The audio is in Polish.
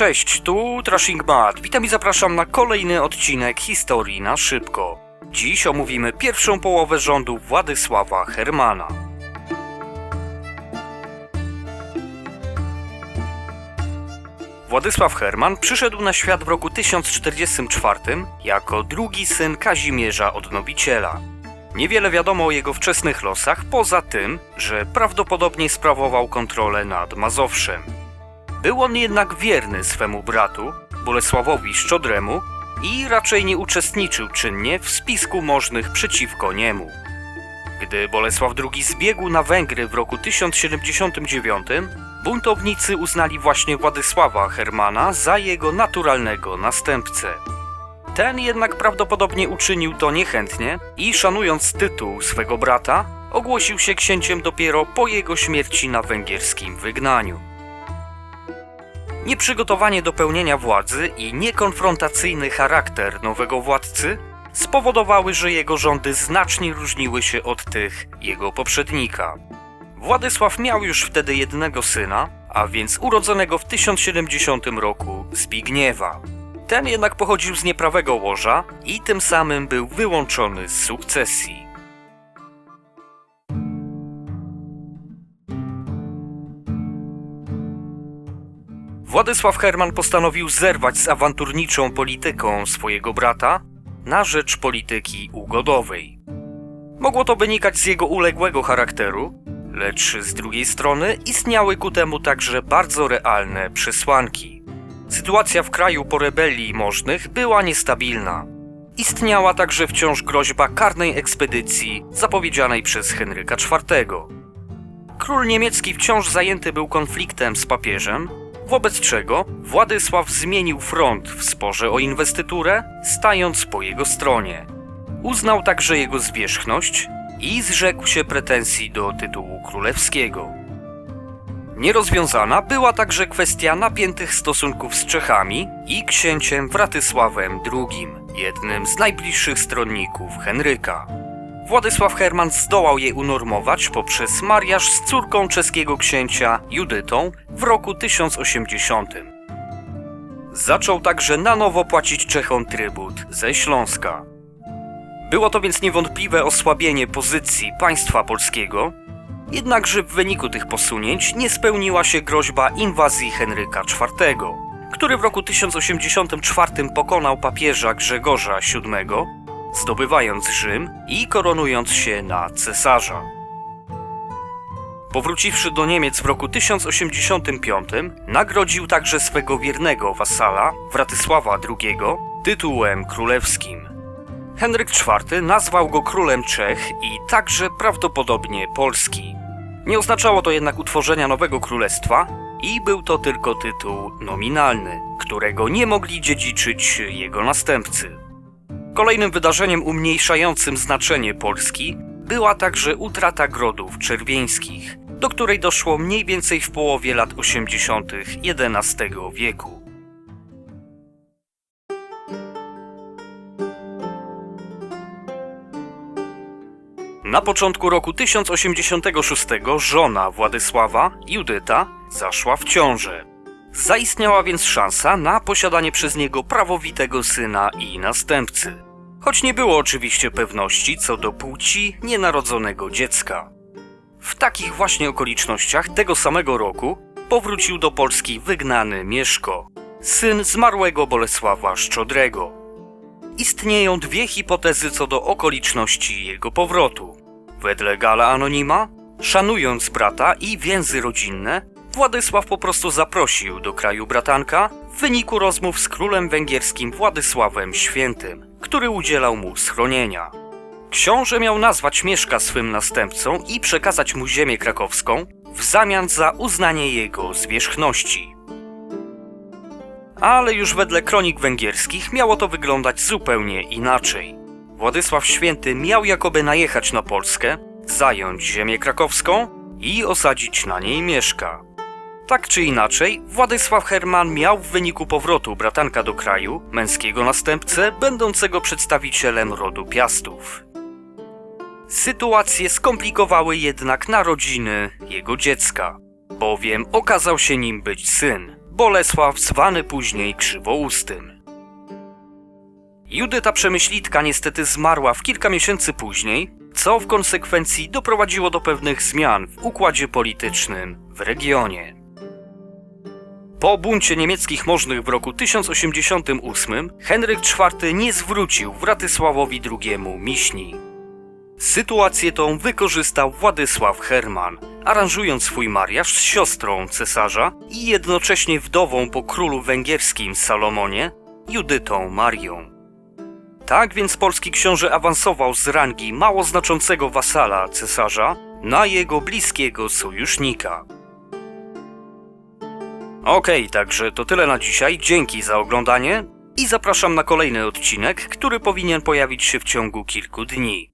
Cześć, tu Trashing Mad. Witam i zapraszam na kolejny odcinek Historii na szybko. Dziś omówimy pierwszą połowę rządu Władysława Hermana. Władysław Herman przyszedł na świat w roku 1044 jako drugi syn Kazimierza Odnowiciela. Niewiele wiadomo o jego wczesnych losach, poza tym, że prawdopodobnie sprawował kontrolę nad Mazowszem. Był on jednak wierny swemu bratu, Bolesławowi Szczodremu, i raczej nie uczestniczył czynnie w spisku możnych przeciwko niemu. Gdy Bolesław II zbiegł na Węgry w roku 1079, buntownicy uznali właśnie Władysława Hermana za jego naturalnego następcę. Ten jednak prawdopodobnie uczynił to niechętnie i szanując tytuł swego brata, ogłosił się księciem dopiero po jego śmierci na węgierskim wygnaniu. Nieprzygotowanie do pełnienia władzy i niekonfrontacyjny charakter nowego władcy spowodowały, że jego rządy znacznie różniły się od tych jego poprzednika. Władysław miał już wtedy jednego syna, a więc urodzonego w 1070 roku Zbigniewa. Ten jednak pochodził z nieprawego łoża i tym samym był wyłączony z sukcesji. Władysław Herman postanowił zerwać z awanturniczą polityką swojego brata na rzecz polityki ugodowej. Mogło to wynikać z jego uległego charakteru, lecz z drugiej strony istniały ku temu także bardzo realne przesłanki. Sytuacja w kraju po rebelii możnych była niestabilna. Istniała także wciąż groźba karnej ekspedycji zapowiedzianej przez Henryka IV. Król niemiecki wciąż zajęty był konfliktem z papieżem, wobec czego Władysław zmienił front w sporze o inwestyturę, stając po jego stronie. Uznał także jego zwierzchność i zrzekł się pretensji do tytułu królewskiego. Nierozwiązana była także kwestia napiętych stosunków z Czechami i księciem Wratysławem II, jednym z najbliższych stronników Henryka. Władysław Herman zdołał je unormować poprzez mariaż z córką czeskiego księcia Judytą w roku 1080. Zaczął także na nowo płacić Czechom trybut ze Śląska. Było to więc niewątpliwe osłabienie pozycji państwa polskiego, jednakże w wyniku tych posunięć nie spełniła się groźba inwazji Henryka IV, który w roku 1084 pokonał papieża Grzegorza VII zdobywając Rzym i koronując się na cesarza. Powróciwszy do Niemiec w roku 1085, nagrodził także swego wiernego wasala, Wratysława II, tytułem królewskim. Henryk IV nazwał go królem Czech i także prawdopodobnie Polski. Nie oznaczało to jednak utworzenia nowego królestwa i był to tylko tytuł nominalny, którego nie mogli dziedziczyć jego następcy. Kolejnym wydarzeniem umniejszającym znaczenie Polski była także utrata grodów czerwieńskich, do której doszło mniej więcej w połowie lat 80. XI wieku. Na początku roku 1086 żona Władysława, Judyta, zaszła w ciążę. Zaistniała więc szansa na posiadanie przez niego prawowitego syna i następcy. Choć nie było oczywiście pewności co do płci nienarodzonego dziecka. W takich właśnie okolicznościach tego samego roku powrócił do Polski wygnany Mieszko, syn zmarłego Bolesława Szczodrego. Istnieją dwie hipotezy co do okoliczności jego powrotu. Wedle Gala Anonima, szanując brata i więzy rodzinne, Władysław po prostu zaprosił do kraju bratanka w wyniku rozmów z królem węgierskim Władysławem Świętym, który udzielał mu schronienia. Książę miał nazwać Mieszka swym następcą i przekazać mu ziemię krakowską w zamian za uznanie jego zwierzchności. Ale już wedle kronik węgierskich miało to wyglądać zupełnie inaczej. Władysław Święty miał jakoby najechać na Polskę, zająć ziemię krakowską i osadzić na niej Mieszka. Tak czy inaczej, Władysław Herman miał w wyniku powrotu bratanka do kraju męskiego następcę, będącego przedstawicielem rodu Piastów. Sytuację skomplikowały jednak narodziny jego dziecka, bowiem okazał się nim być syn, Bolesław zwany później Krzywoustym. Judyta Przemyślitka niestety zmarła w kilka miesięcy później, co w konsekwencji doprowadziło do pewnych zmian w układzie politycznym w regionie. Po buncie niemieckich możnych w roku 1088 Henryk IV nie zwrócił Władysławowi II Miśni. Sytuację tą wykorzystał Władysław Herman, aranżując swój mariaż z siostrą cesarza i jednocześnie wdową po królu węgierskim Salomonie, Judytą Marią. Tak więc polski książę awansował z rangi mało znaczącego wasala cesarza na jego bliskiego sojusznika. Okej, także to tyle na dzisiaj. Dzięki za oglądanie i zapraszam na kolejny odcinek, który powinien pojawić się w ciągu kilku dni.